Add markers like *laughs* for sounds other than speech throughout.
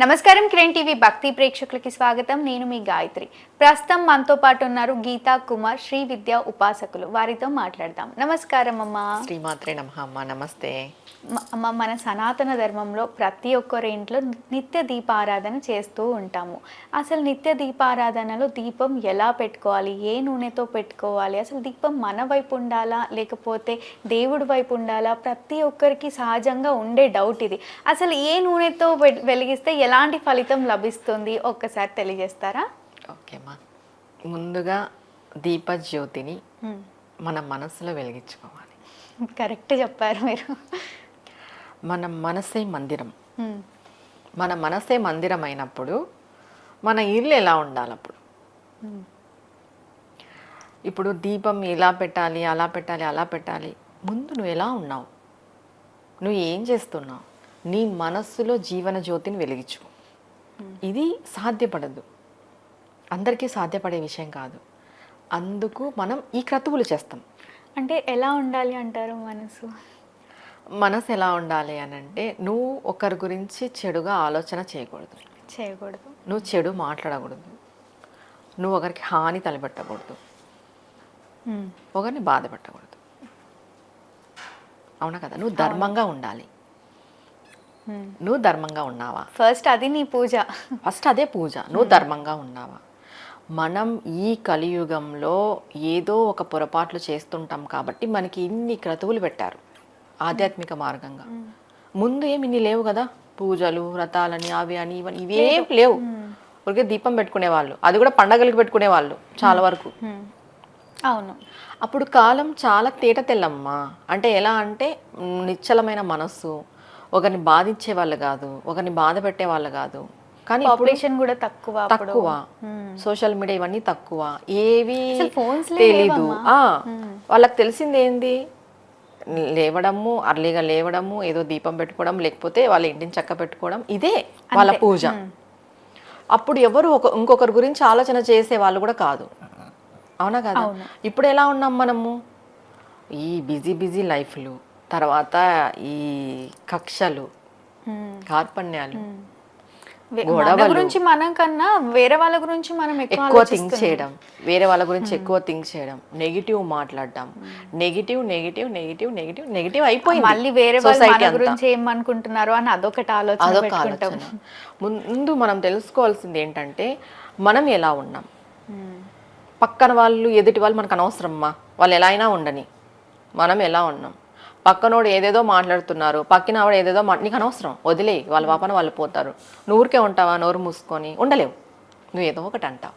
నమస్కారం కిరణ్ టీవీ భక్తి ప్రేక్షకులకి స్వాగతం. నేను మీ గాయత్రి. ప్రస్తుతం మనతో పాటు ఉన్నారు గీతా కుమార్ శ్రీ విద్యా ఉపాసకులు. వారితో మాట్లాడదాం. నమస్కారం అమ్మా. శ్రీమాత్రే నమ అమ్మ. నమస్తే. అమ్మ మన సనాతన ధర్మంలో ప్రతి ఒక్కరి ఇంట్లో నిత్య దీపారాధన చేస్తూ ఉంటాము. అసలు నిత్య దీపారాధనలో దీపం ఎలా పెట్టుకోవాలి? ఏ నూనెతో పెట్టుకోవాలి? అసలు దీపం మన వైపు ఉండాలా? లేకపోతే దేవుడి వైపు ఉండాలా? ప్రతి ఒక్కరికి సహజంగా ఉండే డౌట్ ఇది. అసలు ఏ నూనెతో వెలిగిస్తే ఎలాంటి ఫలితం లభిస్తుంది? ఒక్కసారి తెలియజేస్తారా? ఓకే అమ్మా. ముందుగా దీపజ్యోతిని. మన మనసులో వెలిగించుకోవాలి. కరెక్ట్ చెప్పారు మీరు. మన మనసే మందిరం. మన మనసే మందిరం అయినప్పుడు మన ఇల్లు ఎలా ఉండాలి అప్పుడు. ఇప్పుడు దీపం ఎలా పెట్టాలి అలా పెట్టాలి అలా పెట్టాలి. ముందు నువ్వు ఎలా ఉన్నావు? నువ్వు ఏం చేస్తున్నావు? నీ మనస్సులో జీవన జ్యోతిని వెలిగించు ఇది సాధ్యపడదు. అందరికీ సాధ్యపడే విషయం కాదు. అందుకు మనం ఈ క్రతువులు చేస్తాం. అంటే ఎలా ఉండాలి అంటారు మనసు? మనసు ఎలా ఉండాలి అని అంటే నువ్వు ఒకరి గురించి చెడుగా ఆలోచన చేయకూడదు. చేయకూడదు. నువ్వు చెడు మాట్లాడకూడదు. నువ్వు ఒకరికి హాని తలపెట్టకూడదు. హ్మ్. ఒకరిని బాధ పెట్టకూడదు. అవునా కదా? నువ్వు ధర్మంగా ఉండాలి. నువ్వు ధర్మంగా ఉన్నావా? ఫస్ట్ అది నీ పూజ. ఫస్ట్ అదే పూజ. నువ్వు ధర్మంగా ఉన్నావా? మనం ఈ కలియుగంలో ఏదో ఒక పొరపాట్లు చేస్తుంటాం కాబట్టి మనకి ఇన్ని క్రతువులు పెట్టారు ఆధ్యాత్మిక మార్గంగా. ముందు ఏమి ఇన్ని లేవు కదా? పూజలు వ్రతాలని అవి అని ఇవని ఇవేం లేవు. ఊరికే దీపం పెట్టుకునేవాళ్ళు. అది కూడా పండగలకు పెట్టుకునేవాళ్ళు చాలా వరకు. అవును. అప్పుడు కాలం చాలా తేట తెల్లమ్మా అంటే ఎలా అంటే నిశ్చలమైన మనస్సు ఒకరిని బాధించే వాళ్ళు కాదు ఒకరిని బాధ పెట్టే వాళ్ళు కాదు. కానీ పాపులేషన్ కూడా తక్కువ తక్కువ. సోషల్ మీడియా ఇవన్నీ తక్కువ. ఏవి తెలీదు. ఆ, వాళ్ళకి తెలిసింది ఏంది? లేవడము అర్లీగా లేవడము ఏదో దీపం పెట్టుకోవడం లేకపోతే వాళ్ళ ఇంటిని చక్క పెట్టుకోవడం ఇదే వాళ్ళ పూజ. అప్పుడు ఎవరు ఒక ఇంకొకరి గురించి ఆలోచన చేసే వాళ్ళు కూడా కాదు. అవునా కదా. ఇప్పుడు ఎలా ఉన్నాం మనము? ఈ బిజీ బిజీ లైఫ్లు. తర్వాత ఈ కక్షలు. కార్పణ్యాలు మన గురించి మనం కన్నా వేరే వాళ్ళ గురించి మనం ఎక్కువ థింక్ చేయడం వేరే వాళ్ళ గురించి ఎక్కువ థింక్ చేయడం నెగిటివ్ మాట్లాడడం negative negative negative negative negative అయిపోయింది మళ్ళీ వేరే వాళ్ళు. గురించి ఏమనుకుంటున్నారు అని అదొకటి ఆలోచన అదొక ఆలోచన. ముందు మనం తెలుసుకోవాల్సింది ఏంటంటే మనం ఎలా ఉన్నాం. పక్కన వాళ్ళు ఎదుటి వాళ్ళు మనకు అనవసరమ్మా. వాళ్ళు ఎలా అయినా ఉండని. మనం ఎలా ఉన్నాం? పక్కనోడు ఏదేదో మాట్లాడుతున్నారు పక్కన ఆవిడ ఏదేదో నీకు అనవసరం వదిలేయి వాళ్ళ పాపన వాళ్ళు పోతారు. నువ్వు ఊరికే ఉంటావా నోరు మూసుకొని? ఉండలేవు. నువ్వు ఏదో ఒకటి అంటావు.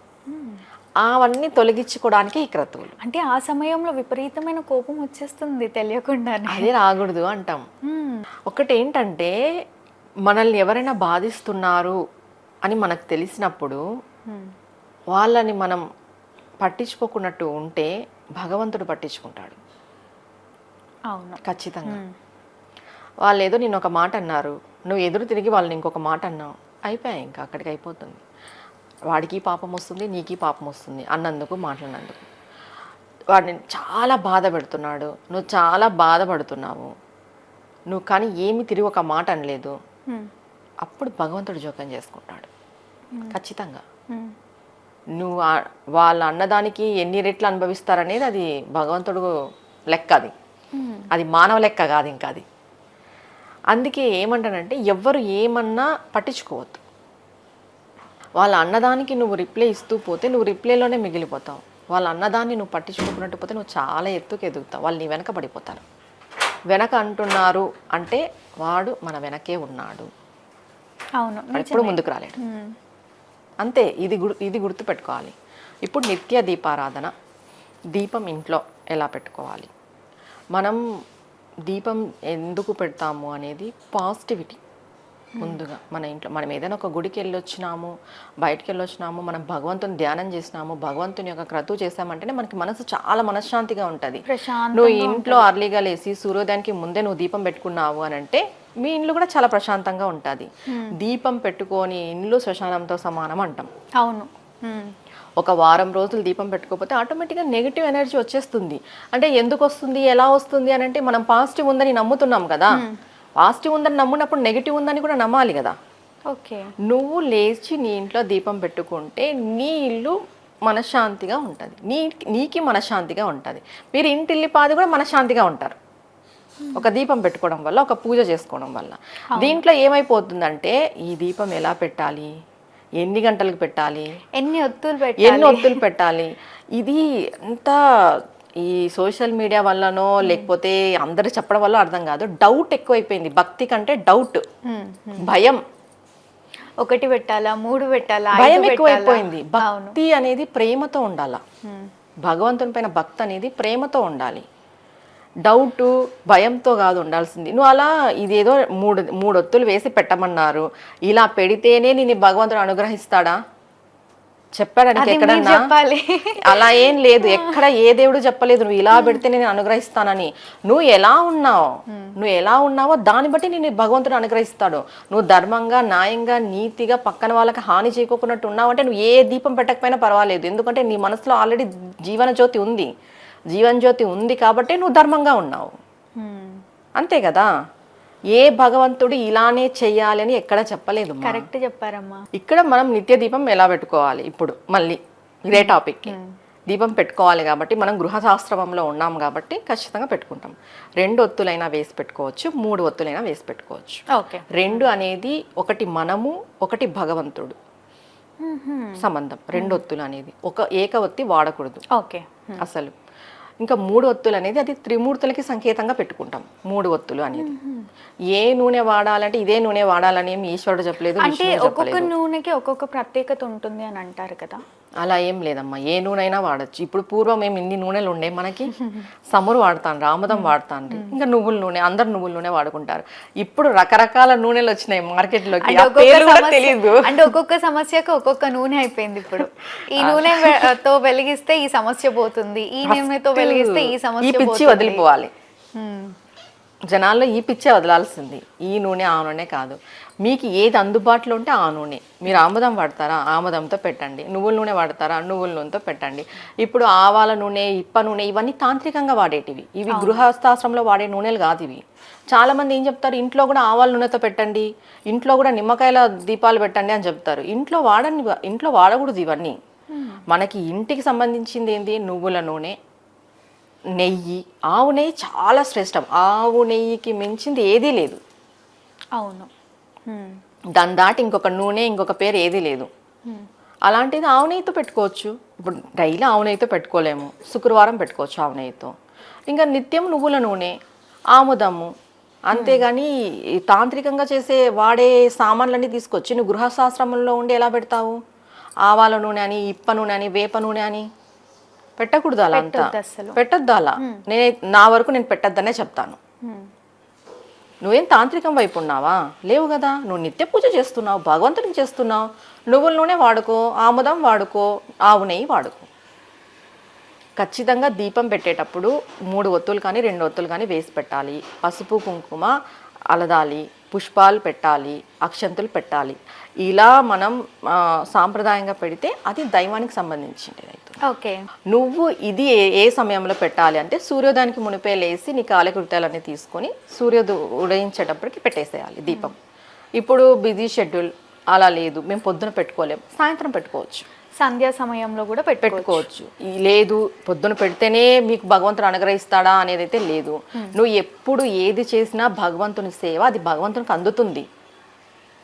అవన్నీ తొలగించుకోవడానికి ఈ క్రతువులు. అంటే ఆ సమయంలో విపరీతమైన కోపం వచ్చేస్తుంది తెలియకుండానే. అదే రాకూడదు అంటాం. ఒకటి ఏంటంటే మనల్ని ఎవరైనా బాధిస్తున్నారు అని మనకు తెలిసినప్పుడు. వాళ్ళని మనం పట్టించుకోకున్నట్టు ఉంటే భగవంతుడు పట్టించుకుంటాడు. అవును. ఖచ్చితంగా. వాళ్ళు ఏదో నేను ఒక మాట అన్నారు నువ్వు ఎదురు తిరిగి వాళ్ళని ఇంకొక మాట అన్నావు అయిపోయాయి ఇంకా అక్కడికి అయిపోతుంది. వాడికి పాపం వస్తుంది నీకి పాపం వస్తుంది అన్నందుకు మాట్లాడినందుకు. వాడిని చాలా బాధ పెడుతున్నాడు. నువ్వు చాలా బాధపడుతున్నావు నువ్వు కానీ ఏమి తిరిగి ఒక మాట అనలేదు. అప్పుడు భగవంతుడు జోక్యం చేసుకుంటాడు. ఖచ్చితంగా. నువ్వు వాళ్ళ అన్నదానికి ఎన్ని రెట్లు అనుభవిస్తారనేది అది భగవంతుడు లెక్క అది. అది మానవ లెక్క కాదు ఇంకా అది. అందుకే ఏమంటానంటే ఎవ్వరు ఏమన్నా పట్టించుకోవద్దు. వాళ్ళ అన్నదానికి నువ్వు రిప్లై ఇస్తూ పోతే నువ్వు రిప్లైలోనే మిగిలిపోతావు. వాళ్ళ అన్నదాన్ని నువ్వు పట్టించుకోకున్నట్టు పోతే నువ్వు చాలా ఎత్తుకు ఎదుగుతావు. వాళ్ళు నీ వెనక పడిపోతారు. వెనక అంటున్నారు అంటే వాడు మన వెనకే ఉన్నాడు. అవును ఎప్పుడు ముందుకు రాలేడు. అంతే ఇది గుర్ ఇది గుర్తుపెట్టుకోవాలి. ఇప్పుడు నిత్య దీపారాధన దీపం ఇంట్లో ఎలా పెట్టుకోవాలి? మనం దీపం ఎందుకు పెడతాము అనేది పాజిటివిటీ ముందుగా మన ఇంట్లో. మనం ఏదైనా ఒక గుడికి వెళ్ళొచ్చినాము బయటికి వెళ్ళొచ్చినాము మనం భగవంతుని ధ్యానం చేసినాము భగవంతుని యొక్క క్రతువు చేసామంటేనే మనకి మనసు చాలా మనశ్శాంతిగా ఉంటుంది. నువ్వు ఇంట్లో అర్లీగా లేసి సూర్యోదయానికి ముందే నువ్వు దీపం పెట్టుకున్నావు అని అంటే మీ ఇల్లు కూడా చాలా ప్రశాంతంగా ఉంటుంది. దీపం పెట్టుకొని ఇల్లు శ్మశానంతో సమానం అంటాం. అవును. ఒక వారం రోజులు దీపం పెట్టుకోకపోతే ఆటోమేటిక్గా నెగిటివ్ ఎనర్జీ వచ్చేస్తుంది. అంటే ఎందుకు వస్తుంది ఎలా వస్తుంది అని అంటే మనం పాజిటివ్ ఉందని నమ్ముతున్నాం కదా. పాజిటివ్ ఉందని నమ్మునప్పుడు నెగిటివ్ ఉందని కూడా నమ్మాలి కదా. ఓకే. నువ్వు లేచి నీ ఇంట్లో దీపం పెట్టుకుంటే నీ ఇల్లు మనశ్శాంతిగా ఉంటుంది. నీ నీకి మనశ్శాంతిగా ఉంటుంది. మీరు ఇంటిల్లి పాది కూడా మనశ్శాంతిగా ఉంటారు. ఒక దీపం పెట్టుకోవడం వల్ల ఒక పూజ చేసుకోవడం వల్ల. దీంట్లో ఏమైపోతుందంటే ఈ దీపం ఎలా పెట్టాలి? ఎన్ని గంటలకు పెట్టాలి? ఎన్ని ఒత్తులు పెట్టి ఎన్ని ఒత్తులు పెట్టాలి? ఇది అంత ఈ సోషల్ మీడియా వల్లనో లేకపోతే అందరు చెప్పడం వల్ల అర్థం కాదు. డౌట్ ఎక్కువైపోయింది. భక్తి కంటే డౌట్. భయం. ఒకటి పెట్టాలా మూడు పెట్టాలా భయం ఎక్కువైపోయింది. పెట్టాలా? భక్తి అనేది ప్రేమతో ఉండాల. భగవంతుని పైన భక్తి అనేది ప్రేమతో ఉండాలి. డౌట్ భయంతో కాదు ఉండాల్సింది. నువ్వు అలా ఇదేదో మూడు మూడు ఒత్తులు వేసి పెట్టమన్నారు. ఇలా పెడితేనే నేను భగవంతుడు అనుగ్రహిస్తాడా? చెప్పాడా నీకు అది మీరు ఎక్కడన్నా చెప్పాలి. అలా ఏం లేదు. ఎక్కడ ఏ దేవుడు చెప్పలేదు. నువ్వు ఇలా పెడితే నేను అనుగ్రహిస్తానని. నువ్వు ఎలా ఉన్నావు? నువ్వు ఎలా ఉన్నావో దాన్ని బట్టి నేను భగవంతుడు అనుగ్రహిస్తాడు. నువ్వు ధర్మంగా న్యాయంగా నీతిగా పక్కన వాళ్ళకి హాని చేయకోకున్నట్టు ఉన్నావంటే నువ్వు ఏ దీపం పెట్టకపోయినా పర్వాలేదు. ఎందుకంటే నీ మనసులో ఆల్రెడీ జీవన జ్యోతి ఉంది. జీవన జ్యోతి ఉంది కాబట్టి నువ్వు ధర్మంగా ఉన్నావు. అంతే కదా? ఏ భగవంతుడు ఇలానే చెయ్యాలని ఎక్కడ చెప్పలేదు కరెక్ట్ చెప్పారమ్మా. ఇక్కడ మనం నిత్య దీపం ఎలా పెట్టుకోవాలి? ఇప్పుడు మళ్ళీ ఇదే టాపిక్కి. దీపం పెట్టుకోవాలి కాబట్టి మనం గృహశాస్త్రమంలో ఉన్నాం కాబట్టి ఖచ్చితంగా పెట్టుకుంటాం. రెండు ఒత్తులైనా వేసి పెట్టుకోవచ్చు మూడు ఒత్తులైనా వేసి పెట్టుకోవచ్చు. ఓకే. రెండు అనేది ఒకటి మనము ఒకటి భగవంతుడు. సంబంధం. రెండు ఒత్తులు అనేది. ఒక ఏక ఒత్తి వాడకూడదు. ఓకే. అసలు. ఇంకా మూడు ఒత్తులు అనేది అది త్రిమూర్తులకి సంకేతంగా పెట్టుకుంటాం. మూడు ఒత్తులు అనేది. ఏ నూనె వాడాలంటే ఇదే నూనె వాడాలని ఈశ్వరుడు చెప్పలేదు అంటే ఒక్కొక్క నూనెకి ఒక్కొక్క ప్రత్యేకత ఉంటుంది అని అంటారు కదా. అలా ఏం లేదమ్మా. ఏ నూనె వాడచ్చు. ఇప్పుడు పూర్వం ఏమి ఇన్ని నూనెలు ఉండే మనకి *laughs* సమురు వాడతాను ఆముదం వాడతాను ఇంకా నువ్వుల నూనె అందరు నువ్వుల నూనె వాడుకుంటారు. ఇప్పుడు రకరకాల నూనెలు వచ్చినాయి మార్కెట్లోకి. కూడా సమస్య- తెలియదు అంటే ఒక్కొక్క సమస్యకు ఒక్కొక్క నూనె అయిపోయింది ఇప్పుడు. ఈ *laughs* నూనె వె- తో వెలిగిస్తే ఈ సమస్య పోతుంది. ఈ నూనెతో వెలిగిస్తే ఈ సమస్య పిచ్చి. వదిలిపోవాలి. ఉమ్. జనాల్లో ఈ పిచ్చే వదలాల్సింది. ఈ నూనె ఆ నూనె కాదు. మీకు ఏది అందుబాటులో ఉంటే ఆ నూనె. మీరు ఆముదం వాడతారా? ఆముదంతో పెట్టండి. నువ్వుల నూనె వాడతారా? నువ్వుల నూనెతో పెట్టండి. ఇప్పుడు ఆవాల నూనె ఇప్ప నూనె ఇవన్నీ తాంత్రికంగా వాడేటివి. ఇవి గృహస్థాశ్రమంలో వాడే నూనెలు కాదు ఇవి. చాలా మంది ఏం చెప్తారు? ఇంట్లో కూడా ఆవాల నూనెతో పెట్టండి. ఇంట్లో కూడా నిమ్మకాయల దీపాలు పెట్టండి అని చెప్తారు. ఇంట్లో వాడని ఇంట్లో వాడకూడదు ఇవన్నీ. మనకి ఇంటికి సంబంధించింది ఏంది? నువ్వుల నూనె నెయ్యి. ఆవు నెయ్యి చాలా శ్రేష్టం. ఆవు నెయ్యికి మించింది ఏదీ లేదు. అవును. దాన్ని దాటి ఇంకొక నూనె ఇంకొక పేరు ఏదీ లేదు. అలాంటిది ఆవు నెయ్యితో పెట్టుకోవచ్చు. ఇప్పుడు డైలీ ఆవు నెయ్యితో పెట్టుకోలేము. శుక్రవారం పెట్టుకోవచ్చు ఆవు నెయ్యితో ఇంకా నిత్యం నువ్వుల నూనె ఆముదము అంతేగాని తాంత్రికంగా చేసే వాడే సామాన్లన్నీ తీసుకొచ్చి నువ్వు గృహశాస్త్రంలో ఉండి ఎలా పెడతావు? ఆవాల నూనె అని ఇప్ప నూనె అని వేప నూనె అని పెట్టకూడదు అలా అంతా. పెట్టొద్దు అలా. నేను నా వరకు నేను పెట్టద్దనే చెప్తాను. నువ్వేం తాంత్రికం వైపు ఉన్నావా? లేవు కదా. నువ్వు నిత్య పూజ చేస్తున్నావు భగవంతుని చేస్తున్నావు. నువ్వుల నూనె వాడుకో ఆముదం వాడుకో ఆవు నెయ్యి వాడుకో. ఖచ్చితంగా దీపం పెట్టేటప్పుడు మూడు ఒత్తులు కానీ రెండు ఒత్తులు కానీ వేసి పెట్టాలి. పసుపు కుంకుమ అలదాలి. పుష్పాలు పెట్టాలి. అక్షంతులు పెట్టాలి. ఇలా మనం సాంప్రదాయంగా పెడితే అది దైవానికి సంబంధించింది ఓకే. నువ్వు ఇది ఏ సమయంలో పెట్టాలి అంటే సూర్యోదయానికి మునిపే లేసి నీ కాలకృత్యాలన్నీ తీసుకొని సూర్యోదయం ఉదయించేటప్పటికి పెట్టేసేయాలి దీపం. ఇప్పుడు బిజీ షెడ్యూల్ అలా లేదు మేము పొద్దున పెట్టుకోలేం సాయంత్రం పెట్టుకోవచ్చు. సంధ్యా సమయంలో కూడా పెట్టుకో పెట్టుకోవచ్చు. లేదు పొద్దున పెడితేనే మీకు భగవంతుడు అనుగ్రహిస్తాడా అనేది అయితే లేదు నువ్వు ఎప్పుడు ఏది చేసినా భగవంతుని సేవ అది భగవంతునికి అందుతుంది.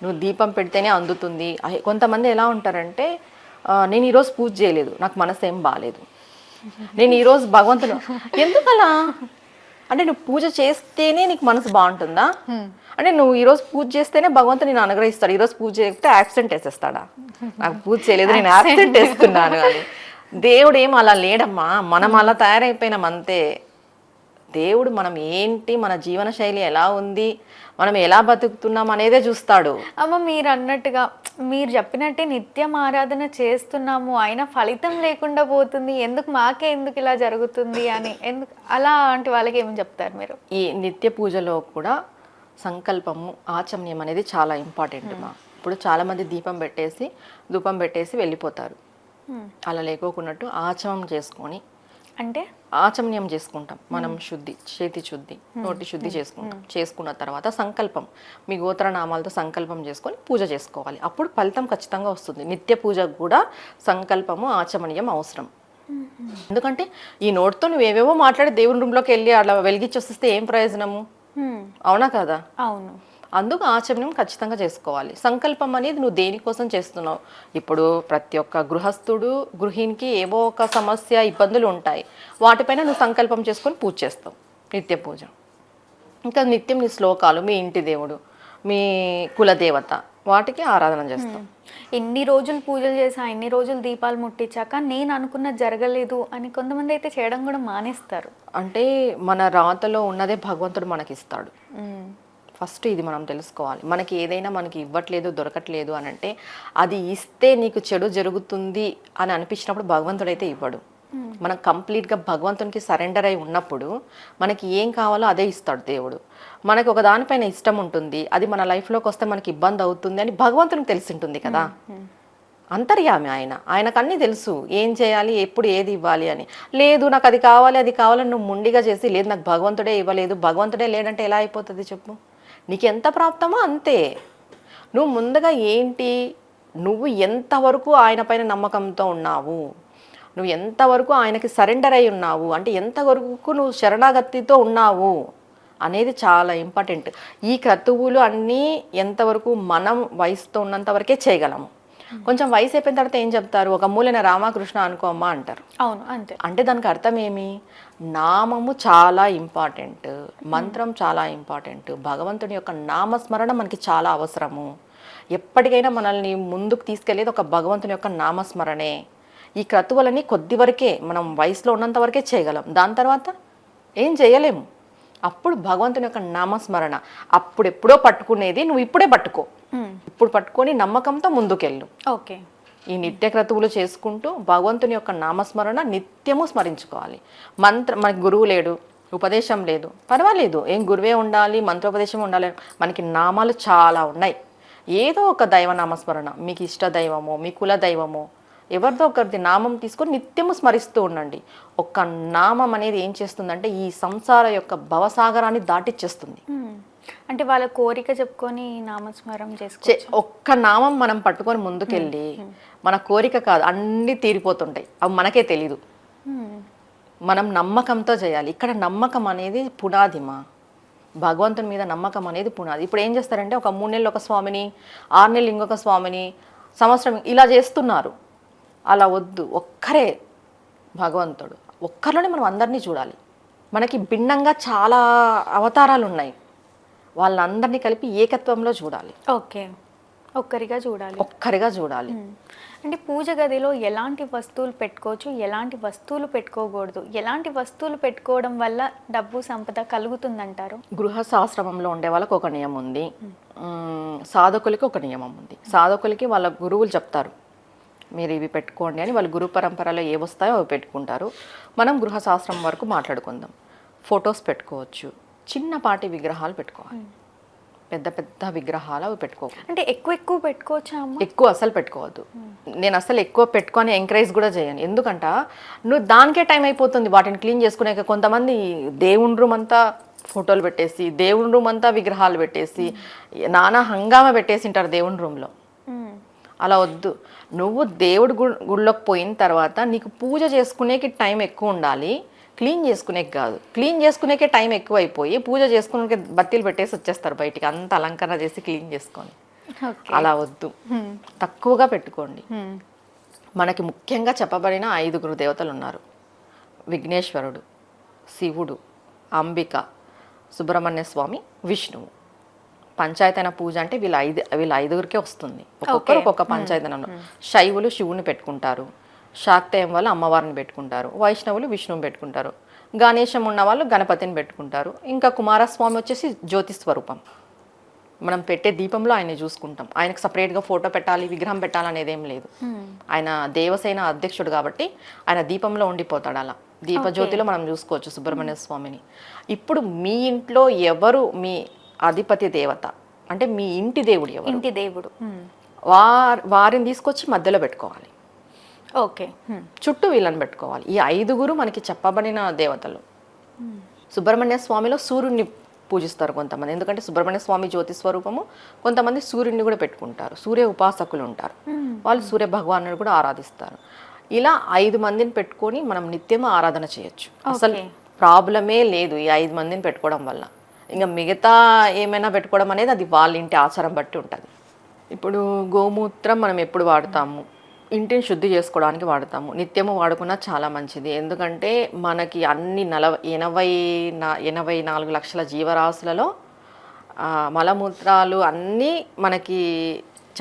నువ్వు దీపం పెడితేనే అందుతుంది. కొంతమంది ఎలా ఉంటారంటే "ఆ, నేను ఈరోజు పూజ చేయలేదు. నాకు మనసు ఏం బాగాలేదు నేను ఈరోజు భగవంతుడు. ఎందుకలా? అంటే నువ్వు పూజ చేస్తేనే నీకు మనసు బాగుంటుందా? అంటే నువ్వు ఈరోజు పూజ చేస్తేనే భగవంతుడు నేను అనుగ్రహిస్తాడు. ఈరోజు పూజ చేస్తే యాక్సిడెంట్ వేసేస్తాడా? నాకు పూజ చేయలేదు నేను యాక్సిడెంట్. వేస్తున్నాను అని. దేవుడు ఏం అలా లేడమ్మా? మనం అలా తయారైపోయినాం అంతే. దేవుడు మనం ఏంటి? మన జీవన శైలి ఎలా ఉంది? మనం ఎలా బతుకుతున్నాం అనేదే చూస్తాడు. అమ్మ మీరు అన్నట్టుగా మీరు చెప్పినట్టే నిత్యం ఆరాధన చేస్తున్నాము అయినా ఫలితం లేకుండా పోతుంది. ఎందుకు మాకే ఎందుకు ఇలా జరుగుతుంది అని? ఎందుకు అలాంటి వాళ్ళకి ఏమి చెప్తారు మీరు? ఈ నిత్య పూజలో కూడా సంకల్పము ఆచమన్యం అనేది చాలా ఇంపార్టెంట్ మా. ఇప్పుడు చాలా మంది దీపం పెట్టేసి ధూపం పెట్టేసి వెళ్ళిపోతారు. Hmm. అలా లేకోకున్నట్టు ఆచమం చేసుకొని అంటే? ఆచమన్యం చేసుకుంటాం. మనం శుద్ధి చేతి శుద్ధి నోటి శుద్ధి చేసుకుంటాం. చేసుకున్న తర్వాత సంకల్పం. మీ గోత్రనామాలతో సంకల్పం చేసుకొని పూజ చేసుకోవాలి. అప్పుడు ఫలితం ఖచ్చితంగా వస్తుంది. నిత్య పూజకు కూడా సంకల్పము ఆచమనీయం అవసరం. ఎందుకంటే ఈ నోటితో నువ్వు ఏవేవో మాట్లాడి దేవుని రూమ్లోకి వెళ్ళి అలా వెలిగించి వస్తే ఏం ప్రయోజనము. అవునా కదా? అవును. అందుకు ఆచమనం ఖచ్చితంగా చేసుకోవాలి. సంకల్పం అనేది నువ్వు దేనికోసం చేస్తున్నావు? ఇప్పుడు ప్రతి ఒక్క గృహస్థుడు గృహిణికి ఏవో ఒక సమస్య ఇబ్బందులు ఉంటాయి. వాటిపైన నువ్వు సంకల్పం చేసుకొని పూజ చేస్తావు. నిత్య పూజ. ఇంకా నిత్యం నీ శ్లోకాలు మీ ఇంటి దేవుడు మీ కులదేవత వాటికి ఆరాధన చేస్తాం ఎన్ని రోజులు పూజలు చేసా ఎన్ని రోజులు దీపాలు ముట్టించాక నేను అనుకున్నది జరగలేదు అని కొంతమంది అయితే చేయడం కూడా మానేస్తారు. అంటే మన రాతలో ఉన్నదే భగవంతుడు మనకి ఇస్తాడు హ్మ్. ఫస్ట్ ఇది మనం తెలుసుకోవాలి. మనకి ఏదైనా మనకి ఇవ్వట్లేదు దొరకట్లేదు అని అంటే అది ఇస్తే నీకు చెడు జరుగుతుంది అని అనిపించినప్పుడు భగవంతుడు అయితే ఇవ్వడు మనం కంప్లీట్గా భగవంతునికి సరెండర్ అయి ఉన్నప్పుడు మనకి ఏం కావాలో అదే ఇస్తాడు దేవుడు. మనకి ఒక దానిపైన ఇష్టం ఉంటుంది అది మన లైఫ్లోకి వస్తే మనకి ఇబ్బంది అవుతుంది అని భగవంతునికి తెలిసి ఉంటుంది కదా అంతర్యామి ఆయన. ఆయనకు అన్నీ తెలుసు ఏం చేయాలి ఎప్పుడు ఏది ఇవ్వాలి అని. లేదు నాకు అది కావాలి అది కావాలని నువ్వు ముండిగా చేసి లేదు నాకు భగవంతుడే ఇవ్వలేదు భగవంతుడే లేడంటే ఎలా అయిపోతుంది చెప్పు? నీకు ఎంత ప్రాప్తమో అంతే. నువ్వు ముందుగా ఏంటి? నువ్వు ఎంతవరకు ఆయన పైన నమ్మకంతో ఉన్నావు? నువ్వు ఎంతవరకు ఆయనకి సరెండర్ అయి ఉన్నావు? అంటే ఎంతవరకు నువ్వు శరణాగతితో ఉన్నావు? అనేది చాలా ఇంపార్టెంట్. ఈ క్రతువులు అన్నీ ఎంతవరకు మనం వయసుతో ఉన్నంత వరకే చేయగలము. కొంచెం వయసు అయిపోయిన తర్వాత ఏం చెప్తారు? ఒక మూలన రామకృష్ణ అనుకోమ్మా అంటారు. అవును అంతే. అంటే దానికి అర్థం ఏమి? నామము చాలా ఇంపార్టెంట్. మంత్రం చాలా ఇంపార్టెంట్. భగవంతుని యొక్క నామస్మరణ మనకి చాలా అవసరము. ఎప్పటికైనా మనల్ని ముందుకు తీసుకెళ్ళేది ఒక భగవంతుని యొక్క నామస్మరణే. ఈ క్రతువులని కొద్ది వరకే మనం వయసులో ఉన్నంత వరకే చేయగలం. దాని తర్వాత ఏం చేయలేము. అప్పుడు భగవంతుని యొక్క నామస్మరణ. అప్పుడు ఎప్పుడో పట్టుకునేది నువ్వు ఇప్పుడే పట్టుకో. ఇప్పుడు పట్టుకొని నమ్మకంతో ముందుకెళ్ళు. ఓకే. ఈ నిత్య క్రతువులు చేసుకుంటూ భగవంతుని యొక్క నామస్మరణ నిత్యము స్మరించుకోవాలి. మంత్ర మనకి గురువు లేడు ఉపదేశం లేదు. పర్వాలేదు ఏం గురువే ఉండాలి మంత్రోపదేశం ఉండాలి మనకి నామాలు చాలా ఉన్నాయి. ఏదో ఒక దైవ నామస్మరణ మీకు ఇష్ట దైవమో మీ కుల దైవమో ఎవరిదో ఒకరిది నామం తీసుకొని నిత్యము స్మరిస్తూ ఉండండి. ఒక్క నామం అనేది ఏం చేస్తుందంటే ఈ సంసార యొక్క భవసాగరాన్ని దాటిచ్చేస్తుంది. అంటే వాళ్ళ కోరిక చెప్పుకొని నామస్మరం చేసుకో ఒక్క నామం మనం పట్టుకొని ముందుకెళ్ళి మన కోరిక కాదు అన్నీ తీరిపోతుంటాయి. అవి మనకే తెలీదు. మనం నమ్మకంతో చేయాలి. ఇక్కడ నమ్మకం అనేది పునాదిమా. భగవంతుని మీద నమ్మకం అనేది పునాది. ఇప్పుడు ఏం చేస్తారంటే ఒక మూడు నెలలు ఒక స్వామిని ఆరు నెలలు ఇంకొక స్వామిని సంవత్సరం ఇలా చేస్తున్నారు. అలా వద్దు. ఒక్కరే భగవంతుడు. ఒక్కరిలోనే మనం అందరినీ చూడాలి. మనకి భిన్నంగా చాలా అవతారాలు ఉన్నాయి వాళ్ళందరినీ కలిపి ఏకత్వంలో చూడాలి. ఓకే. ఒక్కరిగా చూడాలి. ఒక్కరిగా చూడాలి. అంటే పూజ గదిలో ఎలాంటి వస్తువులు పెట్టుకోవచ్చు? ఎలాంటి వస్తువులు పెట్టుకోకూడదు? ఎలాంటి వస్తువులు పెట్టుకోవడం వల్ల డబ్బు సంపద కలుగుతుందంటారు? గృహశాస్త్రంలో ఉండే వాళ్ళకి ఒక నియమం ఉంది. సాధకులకి ఒక నియమం ఉంది. సాధకులకి వాళ్ళ గురువులు చెప్తారు. మీరు ఇవి పెట్టుకోండి అని వాళ్ళ గురు పరంపరలో ఏ వస్తాయో అవి పెట్టుకుంటారు. మనం గృహశాస్త్రం వరకు మాట్లాడుకుందాం. ఫొటోస్ పెట్టుకోవచ్చు. చిన్నపాటి విగ్రహాలు పెట్టుకోవాలి. పెద్ద పెద్ద విగ్రహాలు అవి పెట్టుకోకూడదు. అంటే ఎక్కువ ఎక్కువ పెట్టుకోవచ్చా అమ్మ? ఎక్కువ అసలు పెట్టుకోవద్దు. నేను అసలు ఎక్కువ పెట్టుకొని ఎంకరేజ్ కూడా చేయను. ఎందుకంట? నువ్వు దానికే టైం అయిపోతుంది. వాటిని క్లీన్ చేసుకునే కొంతమంది దేవుని రూమ్ అంతా ఫోటోలు పెట్టేసి దేవుని రూమ్ అంతా విగ్రహాలు పెట్టేసి నానా హంగామా పెట్టేసి ఉంటారు దేవుని రూమ్లో. అలా వద్దు. నువ్వు దేవుడి గుళ్ళోకి పోయిన తర్వాత నీకు పూజ చేసుకునేకి టైం ఎక్కువ ఉండాలి. క్లీన్ చేసుకునేకి కాదు. క్లీన్ చేసుకునేకే టైం ఎక్కువ అయిపోయి పూజ చేసుకునే బత్తీలు పెట్టేసి వచ్చేస్తారు బయటికి. అంత అలంకరణ చేసి క్లీన్ చేసుకొని. అలా వద్దు. తక్కువగా పెట్టుకోండి. మనకి ముఖ్యంగా చెప్పబడిన ఐదుగురు దేవతలు ఉన్నారు. విఘ్నేశ్వరుడు శివుడు అంబిక సుబ్రహ్మణ్య స్వామి విష్ణువు. పంచాయతన పూజ అంటే వీళ్ళ ఐదు వీళ్ళ ఐదుగురికే వస్తుంది. ఒక్కొక్కరు ఒక్కొక్క పంచాయతనంలో శైవులు శివుని పెట్టుకుంటారు. శాక్తేయం వాళ్ళు అమ్మవారిని పెట్టుకుంటారు. వైష్ణవులు విష్ణువుని పెట్టుకుంటారు. గణేశం ఉన్న వాళ్ళు గణపతిని పెట్టుకుంటారు. ఇంకా కుమారస్వామి వచ్చేసి జ్యోతి స్వరూపం. మనం పెట్టే దీపంలో ఆయన చూసుకుంటాం. ఆయనకు సపరేట్గా ఫోటో పెట్టాలి విగ్రహం పెట్టాలనేది ఏం లేదు. ఆయన దేవసేన అధ్యక్షుడు కాబట్టి ఆయన దీపంలో ఉండిపోతాడు అలా. దీపజ్యోతిలో మనం చూసుకోవచ్చు సుబ్రహ్మణ్య స్వామిని. ఇప్పుడు మీ ఇంట్లో ఎవరు మీ అధిపతి దేవత. అంటే మీ ఇంటి దేవుడు ఎవరు? ఇంటి దేవుడు. వార్ వారిని తీసుకొచ్చి మధ్యలో పెట్టుకోవాలి. ఓకే. చుట్టూ వీళ్ళని పెట్టుకోవాలి. ఈ ఐదుగురు మనకి చెప్పబడిన దేవతలు. సుబ్రహ్మణ్య స్వామిలో సూర్యుడిని పూజిస్తారు కొంతమంది. ఎందుకంటే సుబ్రహ్మణ్య స్వామి జ్యోతి స్వరూపము కొంతమంది సూర్యుడిని కూడా పెట్టుకుంటారు. సూర్య ఉపాసకులు ఉంటారు. వాళ్ళు సూర్య భగవానుడు కూడా ఆరాధిస్తారు. ఇలా ఐదు మందిని పెట్టుకొని మనం నిత్యం ఆరాధన చేయొచ్చు. అసలు. ప్రాబ్లమే లేదు ఈ ఐదు మందిని పెట్టుకోవడం వల్ల. ఇంకా మిగతా ఏమైనా పెట్టుకోవడం అనేది అది వాళ్ళ ఇంటి ఆచారం బట్టి ఉంటుంది. ఇప్పుడు గోమూత్రం మనం ఎప్పుడు వాడతాము? ఇంటిని శుద్ధి చేసుకోవడానికి వాడతాము. నిత్యము వాడుకున్నా చాలా మంచిది. ఎందుకంటే మనకి అన్ని నలభై ఎనభై నా ఎనభై నాలుగు లక్షల జీవరాశులలో మలమూత్రాలు అన్నీ మనకి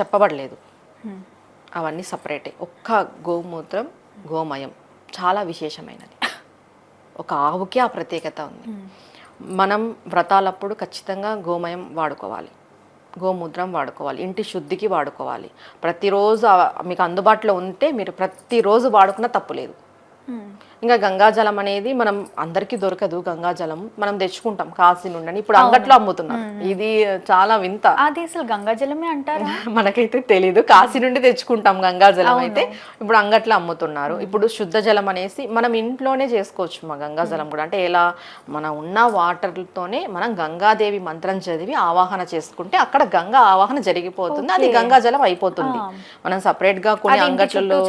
చెప్పబడలేదు. అవన్నీ సపరేటే. ఒక్క గోమూత్రం గోమయం చాలా విశేషమైనది. *laughs* ఒక ఆవుకి ఆ ప్రత్యేకత ఉంది. మనం వ్రతాలప్పుడు ఖచ్చితంగా గోమయం వాడుకోవాలి. గోమూత్రం వాడుకోవాలి. ఇంటి శుద్ధికి వాడుకోవాలి. ప్రతిరోజు మీకు అందుబాటులో ఉంటే మీరు ప్రతిరోజు వాడుకున్న తప్పు లేదు. ఇంకా గంగాజలం అనేది మనం అందరికీ దొరకదు గంగాజలం మనం తెచ్చుకుంటాం కాశీ నుండి ఇప్పుడు అంగట్లో అమ్ముతున్నారు. ఇది చాలా వింత. అది అసలు గంగాజలమే అంటారా? *laughs* మనకైతే తెలీదు. కాశీ నుండి తెచ్చుకుంటాం గంగాజలం అయితే. ఇప్పుడు అంగట్లో అమ్ముతున్నారు. ఇప్పుడు శుద్ధ జలం అనేసి మనం ఇంట్లోనే చేసుకోవచ్చు మా గంగాజలం కూడా. అంటే ఎలా? మన ఉన్న వాటర్తోనే మనం గంగాదేవి మంత్రం చదివి ఆవాహన చేసుకుంటే అక్కడ గంగా ఆవాహన జరిగిపోతుంది. అది గంగాజలం అయిపోతుంది. మనం సపరేట్గా కొన్ని అంగట్లలో.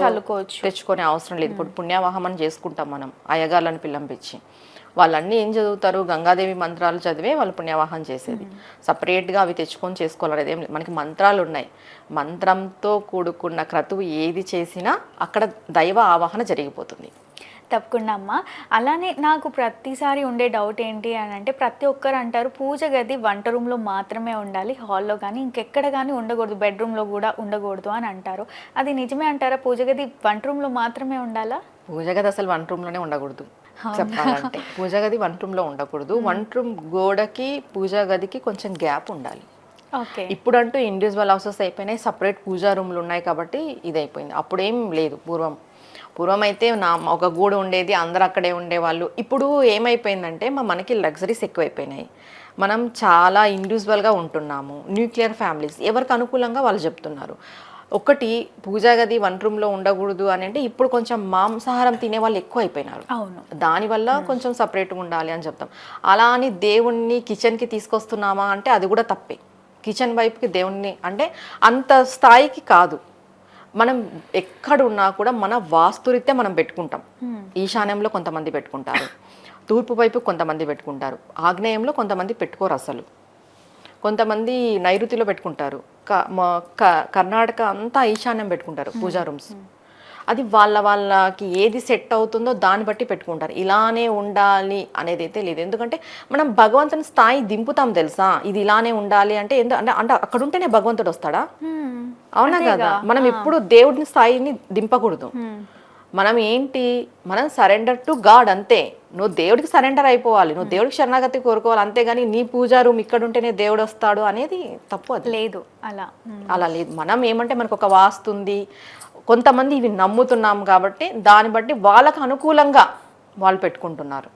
తెచ్చుకునే అవసరం లేదు. ఇప్పుడు పుణ్యావాహనం చేసుకుంటాం మనం అయ్యగార్లను పిల్లంపించి వాళ్ళన్నీ ఏం చదువుతారు? గంగాదేవి మంత్రాలు చదివే వాళ్ళు పుణ్యవాహం చేసేది. సపరేట్గా అవి తెచ్చుకొని చేసుకోవాలనేది ఏం లేదు. మనకి మంత్రాలు ఉన్నాయి. మంత్రంతో కూడుకున్న క్రతువు ఏది చేసినా అక్కడ దైవ ఆవాహన జరిగిపోతుంది. తప్పకుండా అమ్మ. అలానే నాకు ప్రతిసారి ఉండే డౌట్ ఏంటి అని అంటే ప్రతి ఒక్కరు అంటారు పూజ గది వంట రూమ్లో మాత్రమే ఉండాలి హాల్లో కానీ ఇంకెక్కడ కానీ ఉండకూడదు బెడ్రూమ్లో కూడా ఉండకూడదు అని అంటారు. అది నిజమే అంటారా? పూజ గది వంట రూమ్లో మాత్రమే ఉండాలా? పూజ గది అసలు వన్ రూమ్లోనే ఉండకూడదు. చెప్పాలంటే. పూజ గది వన్ రూమ్లో ఉండకూడదు. వన్ రూమ్ గోడకి పూజ గదికి కొంచెం గ్యాప్ ఉండాలి. ఓకే. ఇప్పుడంటూ ఇండివిజువల్ హౌసెస్ అయిపోయినాయి. సపరేట్ పూజా రూమ్లు ఉన్నాయి కాబట్టి ఇది అయిపోయింది అప్పుడేం లేదు పూర్వం. పూర్వం అయితే నా ఒక గూడు ఉండేది అందరు అక్కడే ఉండేవాళ్ళు. ఇప్పుడు ఏమైపోయిందంటే మా మనకి లగ్జరీస్ ఎక్కువైపోయినాయి. మనం చాలా ఇండివిజువల్గా ఉంటున్నాము. న్యూక్లియర్ ఫ్యామిలీస్ ఎవరికి అనుకూలంగా వాళ్ళు చెప్తున్నారు. ఒకటి పూజా గది వన్ రూమ్లో ఉండకూడదు అని అంటే ఇప్పుడు కొంచెం మాంసాహారం తినే వాళ్ళు ఎక్కువ అయిపోయినారు. అవును. దానివల్ల కొంచెం సపరేట్గా ఉండాలి అని చెప్తాం. అలా అని దేవుణ్ణి కిచెన్కి తీసుకొస్తున్నామా అంటే అది కూడా తప్పే. కిచెన్ వైపుకి దేవుణ్ణి అంటే అంత స్థాయికి కాదు. మనం ఎక్కడున్నా కూడా మన వాస్తురీత్యా మనం పెట్టుకుంటాం. ఈశాన్యంలో కొంతమంది పెట్టుకుంటారు. తూర్పు వైపు కొంతమంది పెట్టుకుంటారు. ఆగ్నేయంలో కొంతమంది పెట్టుకోరు అసలు. కొంతమంది నైరుతిలో పెట్టుకుంటారు. కర్ణాటక అంతా ఈశాన్యం పెట్టుకుంటారు పూజా రూమ్స్. అది వాళ్ళ వాళ్ళకి ఏది సెట్ అవుతుందో దాన్ని బట్టి పెట్టుకుంటారు. ఇలానే ఉండాలి అనేది అయితే లేదు. ఎందుకంటే మనం భగవంతుని స్థాయి దింపుతాం తెలుసా? ఇది ఇలానే ఉండాలి అంటే ఎందు అంటే అంటే అక్కడ ఉంటేనే భగవంతుడు వస్తాడా. అవునా కదా? మనం ఎప్పుడు దేవుడిని స్థాయిని దింపకూడదు. మనం ఏంటి మనం సరెండర్ టు గాడ్ అంతే. నువ్వు దేవుడికి సరెండర్ అయిపోవాలి. నువ్వు దేవుడికి శరణాగతి కోరుకోవాలి. అంతేగాని నీ పూజా రూమ్ ఇక్కడ ఉంటేనే దేవుడు వస్తాడు అనేది తప్పు అది. లేదు. అలా. అలా లేదు. మనం ఏమంటే మనకు ఒక వాస్తు ఉంది కొంతమంది ఇవి నమ్ముతున్నాం కాబట్టి దాన్ని బట్టి వాళ్ళకు అనుకూలంగా వాళ్ళు పెట్టుకుంటున్నారు.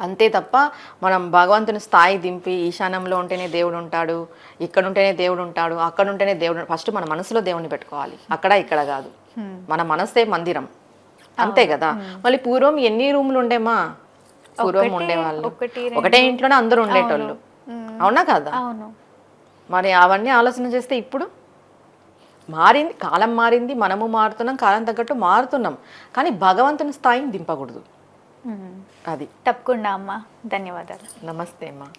అంతే తప్ప మనం భగవంతుని స్థాయి దింపి ఈశాన్యంలో ఉంటేనే దేవుడు ఉంటాడు ఇక్కడ ఉంటేనే దేవుడు ఉంటాడు అక్కడ ఉంటేనే దేవుడు ఫస్ట్ మన మనసులో దేవుడిని పెట్టుకోవాలి. అక్కడ ఇక్కడ కాదు. మన మనసే మందిరం. అంతే కదా? మళ్ళీ పూర్వం ఎన్ని రూములు ఉండేమా? పూర్వం ఉండేవాళ్ళు. ఒకటి, ఇంట్లోనే అందరూ ఉండేటోళ్ళు. అవునా. కదా? అవును. మరి అవన్నీ ఆలోచన చేస్తే ఇప్పుడు? మారింది కాలం మారింది మనము మారుతున్నాం కాలం తగ్గట్టు మారుతున్నాం. కానీ భగవంతుని స్థాయిని దింపకూడదు. అది. తప్పకుండా అమ్మ. ధన్యవాదాలు. నమస్తే అమ్మా.